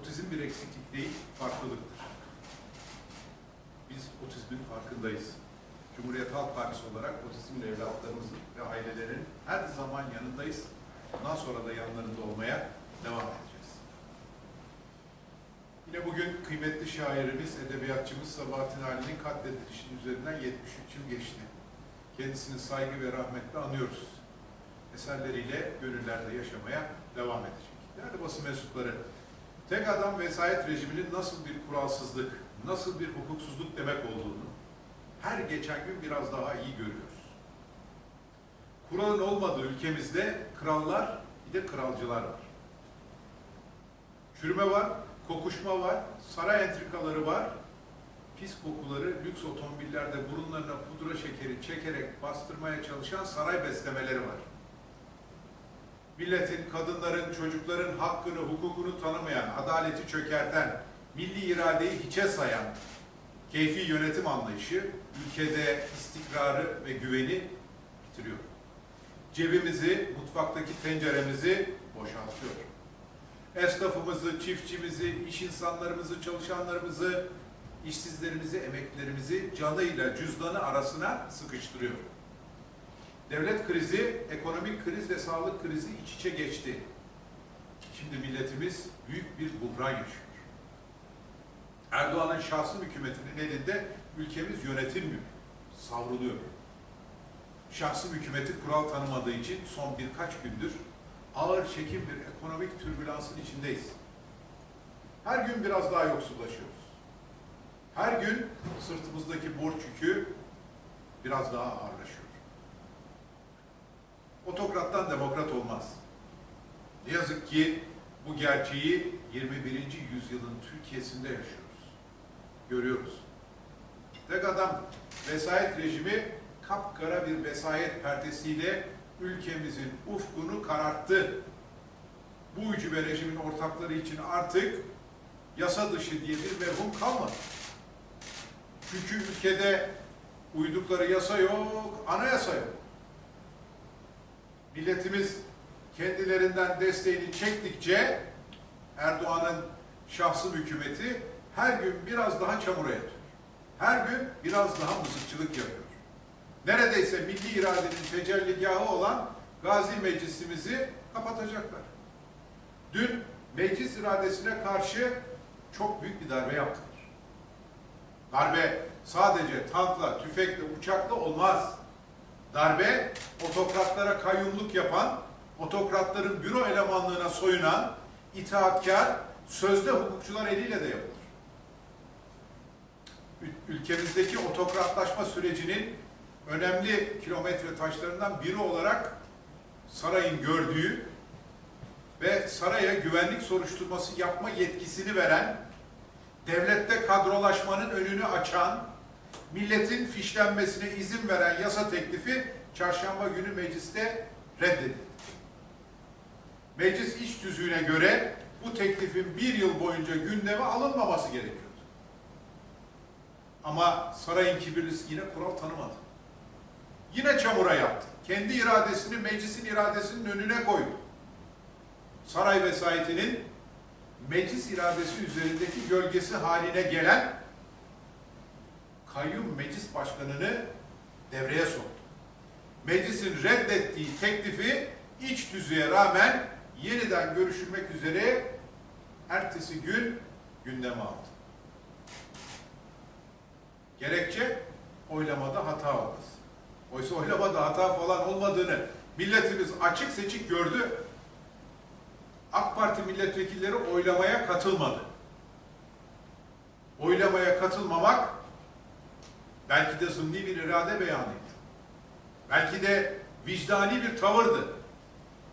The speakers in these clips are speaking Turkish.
Otizm bir eksiklik değil, farklılıktır. Biz otizmin farkındayız. Cumhuriyet Halk Partisi olarak otizmli evlatlarımızın ve ailelerin her zaman yanındayız. Bundan sonra da yanlarında olmaya devam edeceğiz. Yine bugün kıymetli şairimiz, edebiyatçımız Sabahattin Ali'nin katledilişinin üzerinden 73 yıl geçti. Kendisini saygı ve rahmetle anıyoruz. Eserleriyle gönüllerde yaşamaya devam edecek. Değerli basın mensupları, tek adam vesayet rejiminin nasıl bir kuralsızlık, nasıl bir hukuksuzluk demek olduğunu her geçen gün biraz daha iyi görüyoruz. Kuralın olmadığı ülkemizde krallar bir de kralcılar var. Çürüme var, kokuşma var, saray entrikaları var, pis kokuları lüks otomobillerde burunlarına pudra şekeri çekerek bastırmaya çalışan saray beslemeleri var. Milletin, kadınların, çocukların hakkını, hukukunu tanımayan, adaleti çökerten, milli iradeyi hiçe sayan, keyfi yönetim anlayışı ülkede istikrarı ve güveni bitiriyor. Cebimizi, mutfaktaki tenceremizi boşaltıyor. Esnafımızı, çiftçimizi, iş insanlarımızı, çalışanlarımızı, işsizlerimizi, emeklilerimizi canıyla cüzdanı arasına sıkıştırıyor. Devlet krizi, ekonomik kriz ve sağlık krizi iç içe geçti. Şimdi milletimiz büyük bir buhran yaşıyor. Erdoğan'ın şahsım hükümetinin elinde ülkemiz yönetilmiyor, savruluyor. Şahsım hükümeti kural tanımadığı için son birkaç gündür ağır çekim bir ekonomik türbülansın içindeyiz. Her gün biraz daha yoksullaşıyoruz. Her gün sırtımızdaki borç yükü biraz daha ağırlaşıyor. Otokrattan demokrat olmaz. Ne yazık ki bu gerçeği 21. yüzyılın Türkiye'sinde yaşıyoruz. Görüyoruz. Tek adam vesayet rejimi kapkara bir vesayet perdesiyle ülkemizin ufkunu kararttı. Bu ucube rejimin ortakları için artık yasa dışı diye bir mevhum kalmadı. Çünkü ülkede uydukları yasa yok, anayasa yok. Milletimiz kendilerinden desteğini çektikçe Erdoğan'ın şahsım hükümeti her gün biraz daha çamura yatıyor. Her gün biraz daha mızıkçılık yapıyor. Neredeyse milli iradenin tecelligahı olan Gazi Meclisimizi kapatacaklar. Dün meclis iradesine karşı çok büyük bir darbe yaptılar. Darbe sadece tankla, tüfekle, uçakla olmaz. Darbe otokratlara kayyumluk yapan, otokratların büro elemanlığına soyunan, itaatkar, sözde hukukçular eliyle de yapılır. Ül- Ülkemizdeki otokratlaşma sürecinin önemli kilometre taşlarından biri olarak sarayın gördüğü ve saraya güvenlik soruşturması yapma yetkisini veren, devlette kadrolaşmanın önünü açan, milletin fişlenmesine izin veren yasa teklifi çarşamba günü mecliste reddedildi. Meclis iç tüzüğüne göre bu teklifin bir yıl boyunca gündeme alınmaması gerekiyordu. Ama sarayın kibirlisi yine kural tanımadı. Yine çamura yaptı. Kendi iradesini meclisin iradesinin önüne koydu. Saray vesayetinin meclis iradesi üzerindeki gölgesi haline gelen kayyum meclis başkanını devreye soktu. Meclisin reddettiği teklifi iç tüzüğe rağmen yeniden görüşülmek üzere ertesi gün gündeme aldı. Gerekçe oylamada hata olması. Oysa oylamada hata falan olmadığını milletimiz açık seçik gördü. AK Parti milletvekilleri oylamaya katılmadı. Oylamaya katılmamak belki de zımni bir irade beyanıydı. Belki de vicdani bir tavırdı.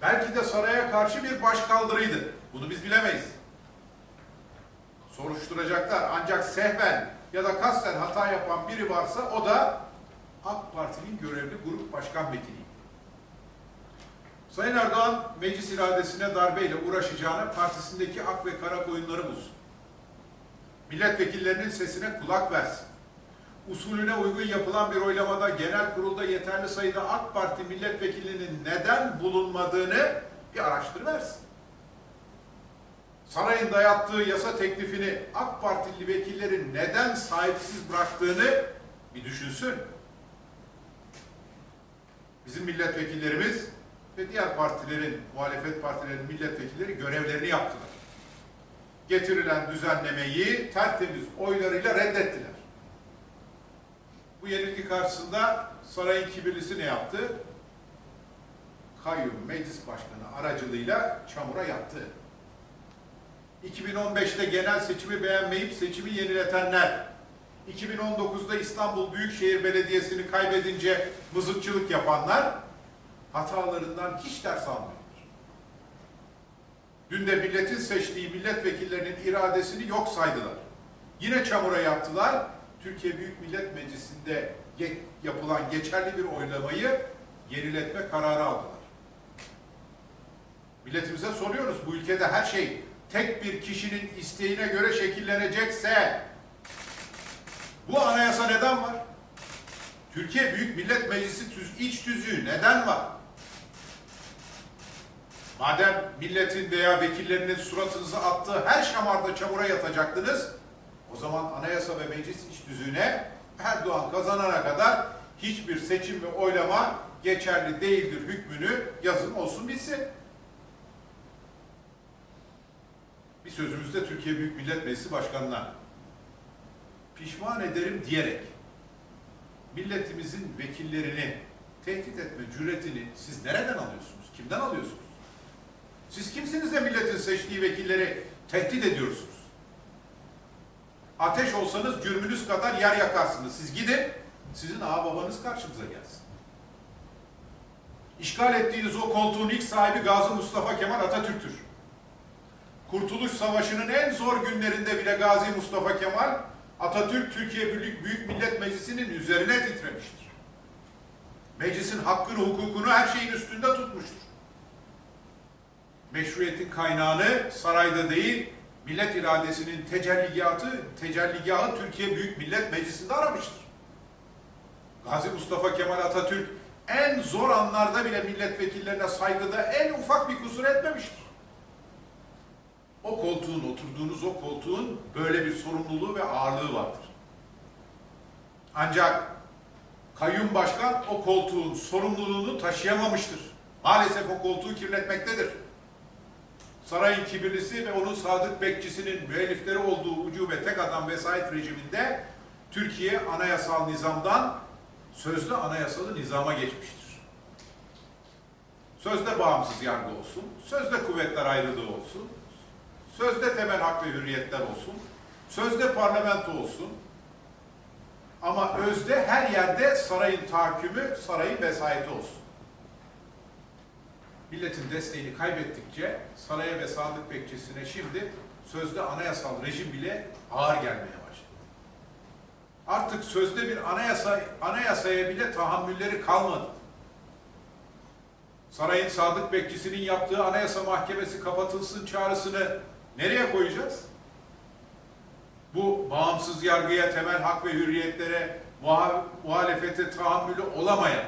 Belki de saraya karşı bir başkaldırıydı. Bunu biz bilemeyiz. Soruşturacaklar ancak sehven ya da kasten hata yapan biri varsa o da AK Parti'nin görevli grup başkan vekiliydi. Sayın Erdoğan meclis iradesine darbeyle uğraşacağına partisindeki ak ve kara koyunları bulsun. Milletvekillerinin sesine kulak versin. Usulüne uygun yapılan bir oylamada genel kurulda yeterli sayıda AK Parti milletvekilinin neden bulunmadığını bir araştırıversin. sarayın dayattığı yasa teklifini AK Partili vekillerin neden sahipsiz bıraktığını bir düşünsün. Bizim milletvekillerimiz ve diğer partilerin, muhalefet partilerinin milletvekilleri görevlerini yaptılar. Getirilen düzenlemeyi tertemiz oylarıyla reddettiler. Bu yenilgi karşısında sarayın kibirlisi ne yaptı? Kayyum Meclis Başkanı aracılığıyla çamura yattı. 2015'te genel seçimi beğenmeyip seçimi yeniletenler, 2019'da İstanbul Büyükşehir Belediyesi'ni kaybedince mızıkçılık yapanlar hatalarından hiç ders almıyorlar. Dün de milletin seçtiği milletvekillerinin iradesini yok saydılar. Yine çamura yattılar. Türkiye Büyük Millet Meclisi'nde yapılan geçerli bir oylamayı geriletme kararı aldılar. Milletimize soruyoruz bu ülkede her şey tek bir kişinin isteğine göre şekillenecekse bu anayasa neden var? Türkiye Büyük Millet Meclisi tüz, iç tüzüğü neden var? Madem milletin veya vekillerinin suratınıza attığı her şamarda çamura yatacaktınız, o zaman anayasa ve meclis iç tüzüğüne Erdoğan kazanana kadar hiçbir seçim ve oylama geçerli değildir hükmünü yazın olsun bitsin. Bir sözümüzde Türkiye Büyük Millet Meclisi Başkanı'na pişman ederim diyerek milletimizin vekillerini tehdit etme cüretini siz nereden alıyorsunuz? Kimden alıyorsunuz? Siz kimsiniz de milletin seçtiği vekilleri tehdit ediyorsunuz? Ateş olsanız cürmünüz kadar yer yakarsınız. Siz gidin, sizin ağa babanız karşımıza gelsin. İşgal ettiğiniz o koltuğun ilk sahibi Gazi Mustafa Kemal Atatürk'tür. Kurtuluş Savaşı'nın en zor günlerinde bile Gazi Mustafa Kemal Atatürk Türkiye Büyük, Büyük Millet Meclisi'nin üzerine titremiştir. Meclisin hakkını, hukukunu her şeyin üstünde tutmuştur. Meşruiyetin kaynağını sarayda değil, millet iradesinin tecelligahı, tecelligahı Türkiye Büyük Millet Meclisi'nde aramıştır. Gazi Mustafa Kemal Atatürk en zor anlarda bile milletvekillerine saygıda en ufak bir kusur etmemiştir. O koltuğun, oturduğunuz o koltuğun böyle bir sorumluluğu ve ağırlığı vardır. Ancak kayyum başkan o koltuğun sorumluluğunu taşıyamamıştır. Maalesef o koltuğu kirletmektedir. Sarayın kibirlisi ve onun sadık bekçisinin müellifleri olduğu ucube tek adam vesayet rejiminde Türkiye anayasal nizamdan sözde anayasalı nizama geçmiştir. Sözde bağımsız yargı olsun, sözde kuvvetler ayrılığı olsun, sözde temel hak ve hürriyetler olsun, sözde parlamento olsun. Ama özde her yerde sarayın tahakkümü, sarayın vesayeti olsun. Milletin desteğini kaybettikçe saraya ve sadık bekçisine şimdi sözde anayasal rejim bile ağır gelmeye başladı. Artık sözde bir anayasa, anayasaya bile tahammülleri kalmadı. Sarayın sadık bekçisinin yaptığı anayasa mahkemesi kapatılsın çağrısını nereye koyacağız? Bu bağımsız yargıya, temel hak ve hürriyetlere, muha- muhalefete tahammülü olamayan,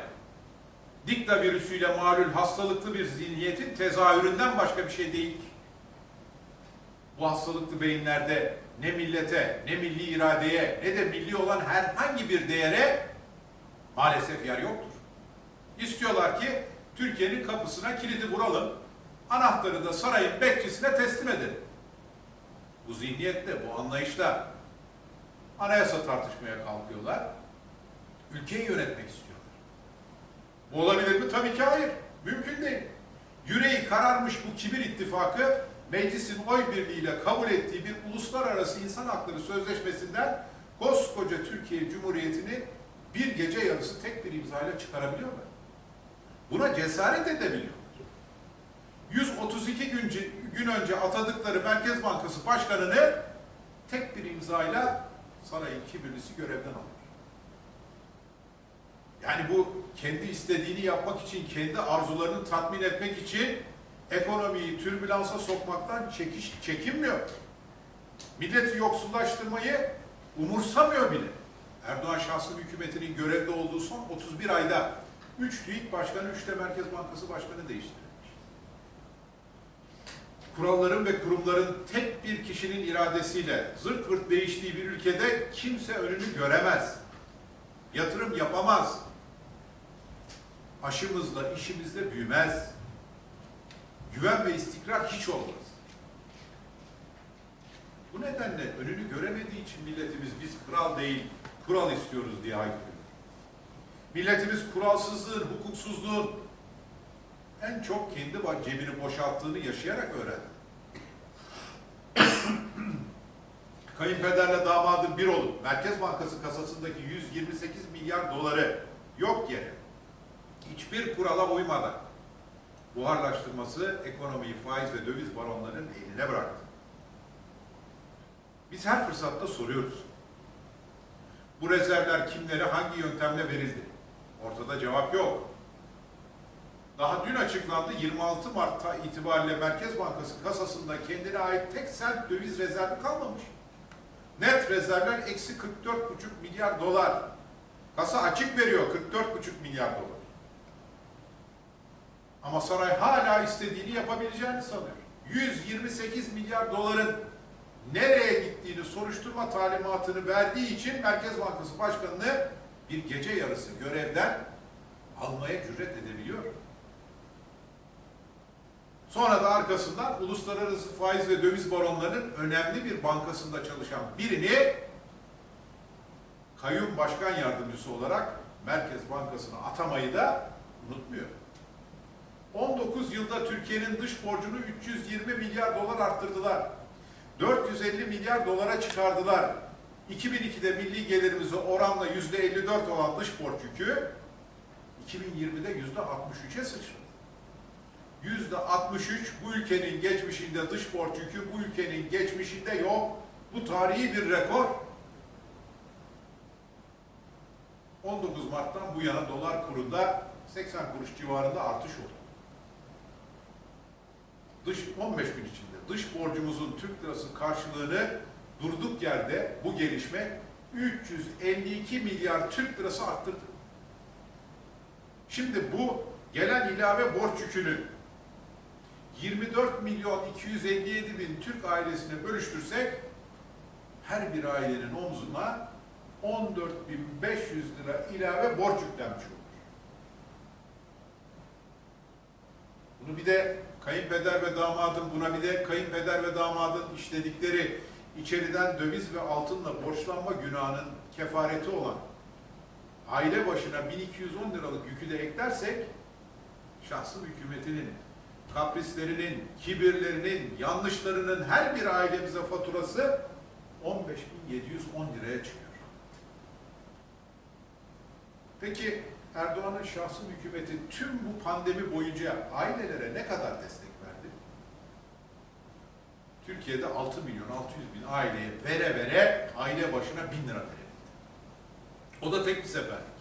dikta virüsüyle malul hastalıklı bir zihniyetin tezahüründen başka bir şey değil. Bu hastalıklı beyinlerde ne millete, ne milli iradeye, ne de milli olan herhangi bir değere maalesef yer yoktur. İstiyorlar ki Türkiye'nin kapısına kilidi vuralım, anahtarı da sarayın bekçisine teslim edelim. Bu zihniyetle, bu anlayışla anayasa tartışmaya kalkıyorlar. Ülkeyi yönetmek istiyorlar. Olabilir mi? Tabii ki hayır. Mümkün değil. Yüreği kararmış bu kibir ittifakı meclisin oy birliğiyle kabul ettiği bir uluslararası insan hakları sözleşmesinden koskoca Türkiye Cumhuriyeti'ni bir gece yarısı tek bir imzayla çıkarabiliyorlar. Buna cesaret edebiliyorlar. 132 gün, gün önce atadıkları Merkez Bankası Başkanı'nı tek bir imzayla sarayın kibirlisi görevden alıyor. Yani bu kendi istediğini yapmak için, kendi arzularını tatmin etmek için ekonomiyi türbülansa sokmaktan çekiş, çekinmiyor. Milleti yoksullaştırmayı umursamıyor bile. Erdoğan şahslı hükümetinin görevde olduğu son 31 ayda 3 TÜİK Başkanı, 3 de Merkez Bankası Başkanı değiştirilmiş. kuralların ve kurumların tek bir kişinin iradesiyle zırt pırt değiştiği bir ülkede kimse önünü göremez. Yatırım yapamaz. Aşımızla işimizde büyümez. Güven ve istikrar hiç olmaz. Bu nedenle önünü göremediği için milletimiz biz kral değil, kural istiyoruz diye haykırıyor. Milletimiz kuralsızlığın, hukuksuzluğun en çok kendi cebini boşalttığını yaşayarak öğrendi. Kayınpederle damadın bir olup Merkez Bankası kasasındaki 128 milyar doları yok yere hiçbir kurala uymadan buharlaştırması ekonomiyi faiz ve döviz baronlarının eline bıraktı. Biz her fırsatta soruyoruz. Bu rezervler kimlere hangi yöntemle verildi? Ortada cevap yok. Daha dün açıklandı 26 Mart'ta itibariyle Merkez Bankası kasasında kendine ait tek sent döviz rezervi kalmamış. Net rezervler eksi 44,5 milyar dolar. Kasa açık veriyor 44,5 milyar dolar. Ama saray hala istediğini yapabileceğini sanıyor. 128 milyar doların nereye gittiğini soruşturma talimatını verdiği için Merkez Bankası Başkanı'nı bir gece yarısı görevden almaya cüret edebiliyor. Sonra da arkasından uluslararası faiz ve döviz baronlarının önemli bir bankasında çalışan birini kayyum başkan yardımcısı olarak Merkez Bankası'na atamayı da unutmuyor. 19 yılda Türkiye'nin dış borcunu 320 milyar dolar arttırdılar. 450 milyar dolara çıkardılar. 2002'de milli gelirimize oranla %54 olan dış borç yükü 2020'de %63'e sıçradı. %63 bu ülkenin geçmişinde dış borç yükü bu ülkenin geçmişinde yok. Bu tarihi bir rekor. 19 Mart'tan bu yana dolar kurunda 80 kuruş civarında artış oldu. Dış 15 gün içinde dış borcumuzun Türk lirası karşılığını durduk yerde bu gelişme 352 milyar Türk lirası arttırdı. Şimdi bu gelen ilave borç yükünü 24 milyon 257 bin Türk ailesine bölüştürsek her bir ailenin omzuna 14.500 lira ilave borç yüklenmiş olur. Bunu bir de kayınpeder ve damadın buna bir de kayınpeder ve damadın işledikleri içeriden döviz ve altınla borçlanma günahının kefareti olan aile başına 1210 liralık yükü de eklersek şahsım hükümetinin kaprislerinin, kibirlerinin, yanlışlarının her bir ailemize faturası 15.710 liraya çıkıyor. Peki Erdoğan'ın şahsım hükümeti tüm bu pandemi boyunca ailelere ne kadar destek verdi? Türkiye'de 6 milyon 600 bin aileye vere vere aile başına 1000 lira verildi. O da tek bir seferlik.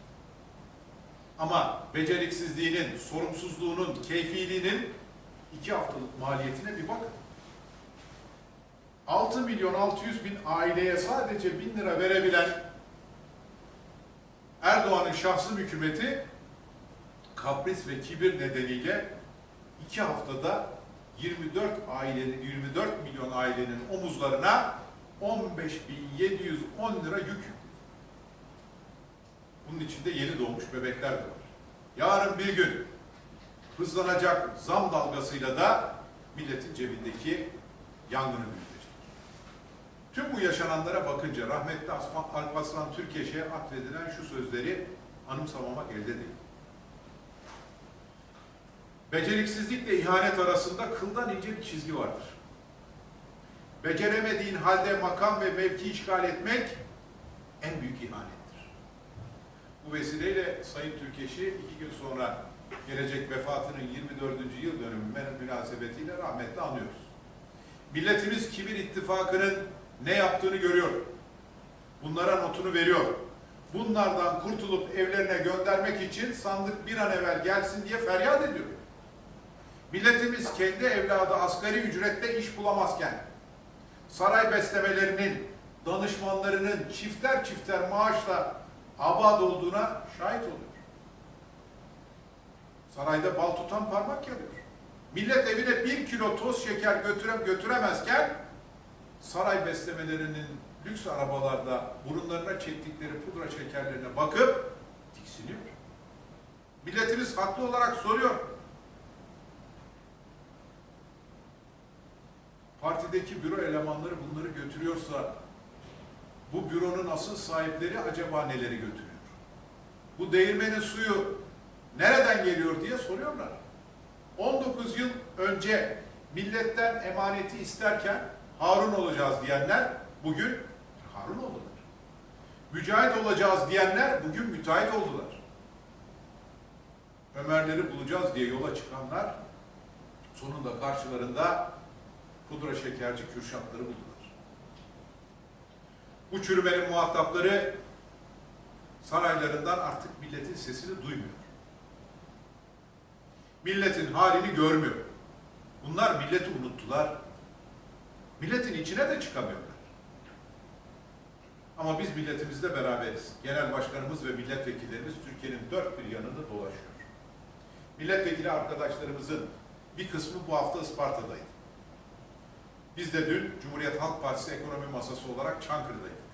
Ama beceriksizliğinin, sorumsuzluğunun, keyfiliğinin iki haftalık maliyetine bir bakın. 6 milyon 600 bin aileye sadece 1000 lira verebilen Erdoğan'ın şahsım hükümeti kapris ve kibir nedeniyle iki haftada 24 ailenin 24 milyon ailenin omuzlarına 15.710 lira yük. Bunun içinde yeni doğmuş bebekler de var. Yarın bir gün hızlanacak zam dalgasıyla da milletin cebindeki yangını büyütecek. Tüm bu yaşananlara bakınca rahmetli Alparslan Türkeş'e atfedilen şu sözleri anımsamamak elde değil. Beceriksizlikle ihanet arasında kıldan ince bir çizgi vardır. Beceremediğin halde makam ve mevki işgal etmek en büyük ihanettir. Bu vesileyle Sayın Türkeş'i iki gün sonra gelecek vefatının 24. yıl dönümü münasebetiyle rahmetle anıyoruz. Milletimiz kibir ittifakının ne yaptığını görüyor. Bunlara notunu veriyor. Bunlardan kurtulup evlerine göndermek için sandık bir an evvel gelsin diye feryat ediyor. Milletimiz kendi evladı asgari ücretle iş bulamazken, saray beslemelerinin, danışmanlarının çifter çifter maaşla abad olduğuna şahit oluyor. Sarayda bal tutan parmak yanıyor. millet evine bir kilo toz şeker götürem götüremezken saray beslemelerinin lüks arabalarda burunlarına çektikleri pudra şekerlerine bakıp tiksiniyor. Milletimiz haklı olarak soruyor. Partideki büro elemanları bunları götürüyorsa bu büronun asıl sahipleri acaba neleri götürüyor? Bu değirmenin suyu nereden geliyor diye soruyorlar. 19 yıl önce milletten emaneti isterken Harun olacağız diyenler bugün Harun oldular. Mücahit olacağız diyenler bugün müteahhit oldular. Ömerleri bulacağız diye yola çıkanlar sonunda karşılarında pudra şekerci Kürşatları buldular. Bu çürümenin muhatapları saraylarından artık milletin sesini duymuyor. Milletin halini görmüyor. Bunlar milleti unuttular. Milletin içine de çıkamıyorlar. Ama biz milletimizle beraberiz. Genel başkanımız ve milletvekillerimiz Türkiye'nin dört bir yanında dolaşıyor. Milletvekili arkadaşlarımızın bir kısmı bu hafta Isparta'daydı. Biz de dün Cumhuriyet Halk Partisi ekonomi masası olarak Çankırı'daydık.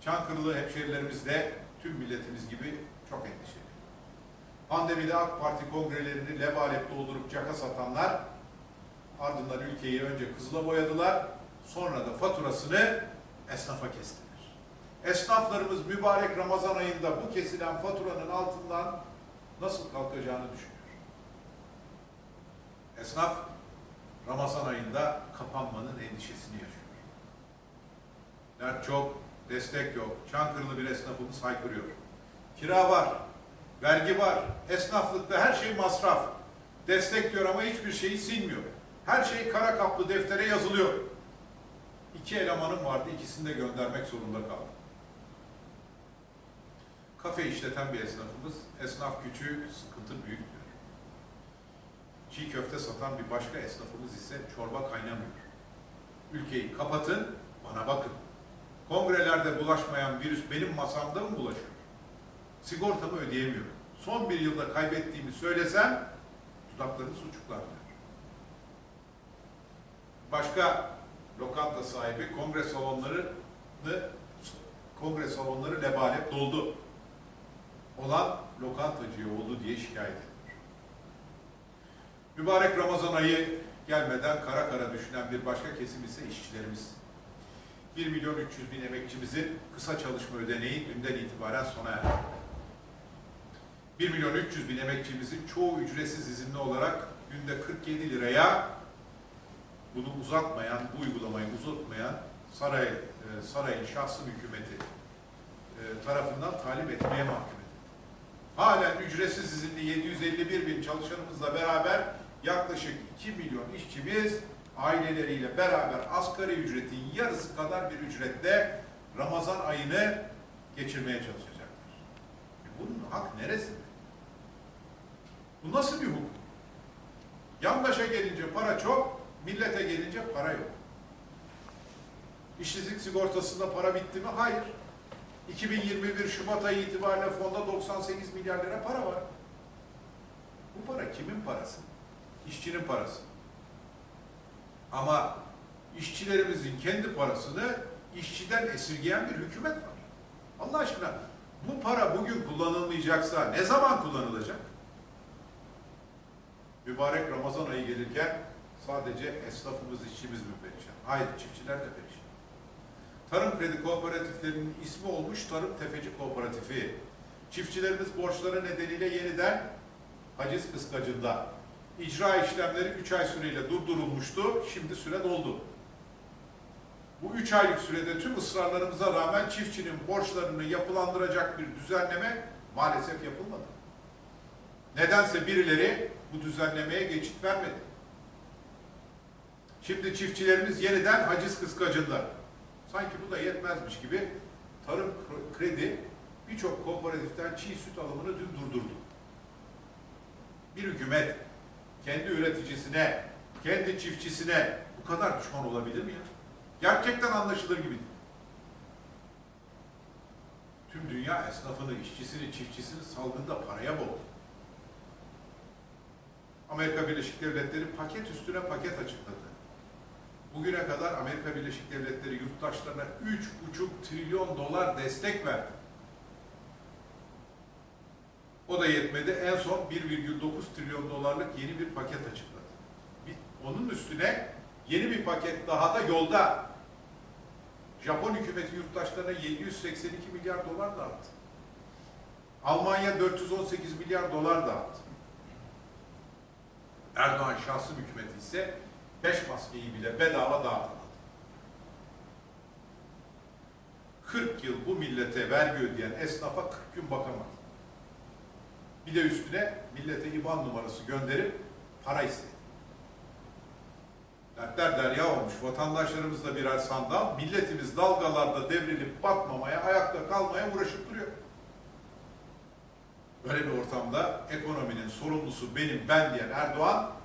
Çankırılı hemşehrilerimiz de tüm milletimiz gibi çok endişeli. Pandemide AK Parti kongrelerini lebalep doldurup caka satanlar ardından ülkeyi önce kızıla boyadılar, sonra da faturasını esnafa kestiler. Esnaflarımız mübarek Ramazan ayında bu kesilen faturanın altından nasıl kalkacağını düşünüyor. Esnaf Ramazan ayında kapanmanın endişesini yaşıyor. Dert çok, destek yok. Çankırılı bir esnafımız haykırıyor. Kira var, vergi var, esnaflıkta her şey masraf. Destek diyor ama hiçbir şeyi silmiyor. Her şey kara kaplı deftere yazılıyor. İki elemanım vardı, ikisini de göndermek zorunda kaldım. Kafe işleten bir esnafımız, esnaf küçük, sıkıntı büyük diyor. Çiğ köfte satan bir başka esnafımız ise çorba kaynamıyor. Ülkeyi kapatın, bana bakın. Kongrelerde bulaşmayan virüs benim masamda mı bulaşıyor? Sigortamı ödeyemiyorum. Son bir yılda kaybettiğimi söylesem dudaklarınız uçuklar diyor. Başka lokanta sahibi kongre salonlarını kongre salonları lebalep doldu. Olan lokantacıya oldu diye şikayet ediyor. Mübarek Ramazan ayı gelmeden kara kara düşünen bir başka kesim ise işçilerimiz. 1 milyon 300 bin emekçimizin kısa çalışma ödeneği dünden itibaren sona erdi. 1 milyon 300 bin emekçimizin çoğu ücretsiz izinli olarak günde 47 liraya bunu uzatmayan, bu uygulamayı uzatmayan saray, e, sarayın şahsım hükümeti e, tarafından talip etmeye mahkum edildi. Halen ücretsiz izinli 751 bin çalışanımızla beraber yaklaşık 2 milyon işçimiz aileleriyle beraber asgari ücretin yarısı kadar bir ücretle Ramazan ayını geçirmeye çalışacaklar. E bunun hak neresinde? Bu nasıl bir hukuk? Yandaşa gelince para çok, millete gelince para yok. İşsizlik sigortasında para bitti mi? Hayır. 2021 Şubat ayı itibariyle fonda 98 milyar lira para var. Bu para kimin parası? İşçinin parası. Ama işçilerimizin kendi parasını işçiden esirgeyen bir hükümet var. Allah aşkına bu para bugün kullanılmayacaksa ne zaman kullanılacak? Mübarek Ramazan ayı gelirken sadece esnafımız, işçimiz mi perişan? Hayır, çiftçiler de perişan. Tarım kredi kooperatiflerinin ismi olmuş Tarım Tefeci Kooperatifi. Çiftçilerimiz borçları nedeniyle yeniden haciz kıskacında. İcra işlemleri 3 ay süreyle durdurulmuştu. Şimdi süre doldu. Bu 3 aylık sürede tüm ısrarlarımıza rağmen çiftçinin borçlarını yapılandıracak bir düzenleme maalesef yapılmadı. Nedense birileri bu düzenlemeye geçit vermedi. Şimdi çiftçilerimiz yeniden haciz kıskacında. Sanki bu da yetmezmiş gibi tarım kredi birçok kooperatiften çiğ süt alımını dün durdurdu. Bir hükümet kendi üreticisine, kendi çiftçisine bu kadar düşman olabilir mi ya? Gerçekten anlaşılır gibi değil. Tüm dünya esnafını, işçisini, çiftçisini salgında paraya boğdu. Amerika Birleşik Devletleri paket üstüne paket açıkladı. Bugüne kadar Amerika Birleşik Devletleri yurttaşlarına 3,5 trilyon dolar destek verdi. O da yetmedi. En son 1,9 trilyon dolarlık yeni bir paket açıkladı. Onun üstüne yeni bir paket daha da yolda. Japon hükümeti yurttaşlarına 782 milyar dolar dağıttı. Almanya 418 milyar dolar dağıttı. Erdoğan şahsı hükümeti ise 5 maskeyi bile bedava dağıtamadı. 40 yıl bu millete vergi ödeyen esnafa 40 gün bakamadı. Bir de üstüne millete IBAN numarası gönderip para istedi. Dertler derya olmuş. Vatandaşlarımız da birer sandal. Milletimiz dalgalarda devrilip batmamaya, ayakta kalmaya uğraşıp duruyor. Böyle bir ortamda ekonominin sorumlusu benim, ben diyen Erdoğan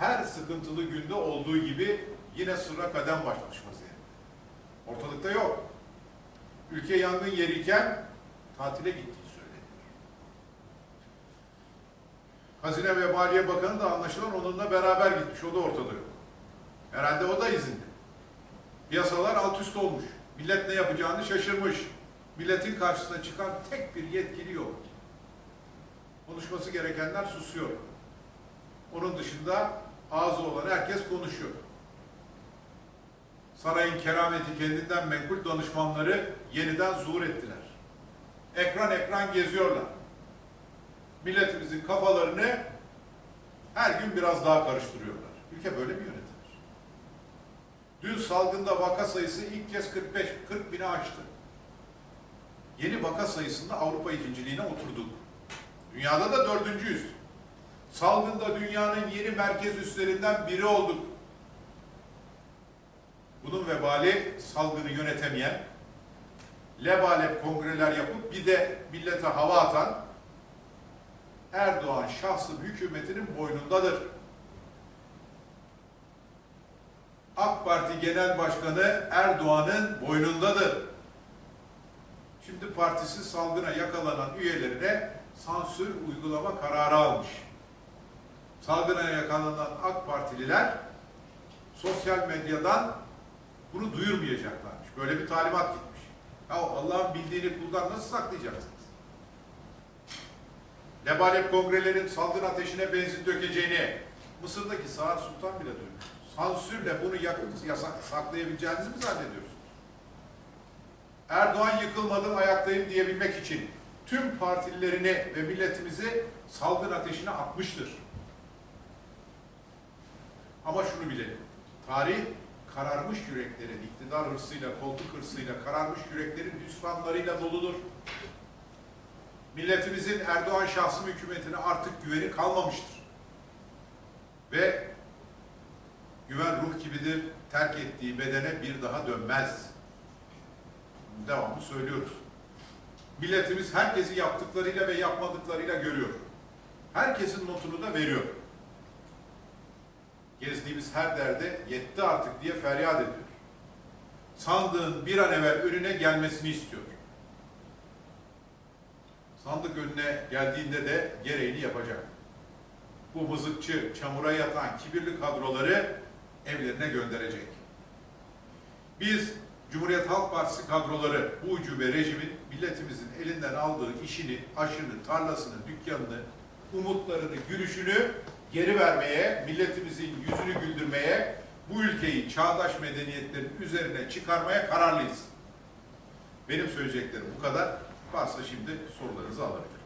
her sıkıntılı günde olduğu gibi yine sırra kadem başlamış vaziyette. Ortalıkta yok. Ülke yangın yeriyken tatile gittiği söyleniyor. Hazine ve Maliye Bakanı da anlaşılan onunla beraber gitmiş. O da ortada yok. Herhalde o da izinde. Piyasalar alt üst olmuş. Millet ne yapacağını şaşırmış. Milletin karşısına çıkan tek bir yetkili yok. Konuşması gerekenler susuyor. Onun dışında ağzı olan herkes konuşuyor. Sarayın kerameti kendinden menkul danışmanları yeniden zuhur ettiler. Ekran ekran geziyorlar. Milletimizin kafalarını her gün biraz daha karıştırıyorlar. Ülke böyle mi yönetilir? Dün salgında vaka sayısı ilk kez 45, 40 bini aştı. Yeni vaka sayısında Avrupa ikinciliğine oturduk. Dünyada da dördüncüyüz. Salgında dünyanın yeni merkez üslerinden biri olduk. Bunun vebali salgını yönetemeyen, lebalep kongreler yapıp bir de millete hava atan Erdoğan şahsı hükümetinin boynundadır. AK Parti Genel Başkanı Erdoğan'ın boynundadır. Şimdi partisi salgına yakalanan üyelerine sansür uygulama kararı almış. Salgına yakalanan AK Partililer sosyal medyadan bunu duyurmayacaklarmış. Böyle bir talimat gitmiş. Ya Allah'ın bildiğini kuldan nasıl saklayacaksınız? Lebalep kongrelerin salgın ateşine benzin dökeceğini Mısır'daki Saad Sultan bile duymuş. Sansürle bunu yakın, yasak, saklayabileceğinizi mi zannediyorsunuz? Erdoğan yıkılmadım ayaktayım diyebilmek için tüm partililerini ve milletimizi salgın ateşine atmıştır. Ama şunu bilelim. Tarih kararmış yüreklerin, iktidar hırsıyla, koltuk hırsıyla, kararmış yüreklerin hüsranlarıyla doludur. Milletimizin Erdoğan şahsım hükümetine artık güveni kalmamıştır. Ve güven ruh gibidir, terk ettiği bedene bir daha dönmez. Devamlı söylüyoruz. Milletimiz herkesi yaptıklarıyla ve yapmadıklarıyla görüyor. Herkesin notunu da veriyor. Gezdiğimiz her derde yetti artık diye feryat ediyor. Sandığın bir an evvel önüne gelmesini istiyor. Sandık önüne geldiğinde de gereğini yapacak. Bu mızıkçı, çamura yatan kibirli kadroları evlerine gönderecek. Biz Cumhuriyet Halk Partisi kadroları bu ucube rejimin milletimizin elinden aldığı işini, aşını, tarlasını, dükkanını, umutlarını, gülüşünü geri vermeye, milletimizin yüzünü güldürmeye, bu ülkeyi çağdaş medeniyetlerin üzerine çıkarmaya kararlıyız. Benim söyleyeceklerim bu kadar. Varsa şimdi sorularınızı alabilirim.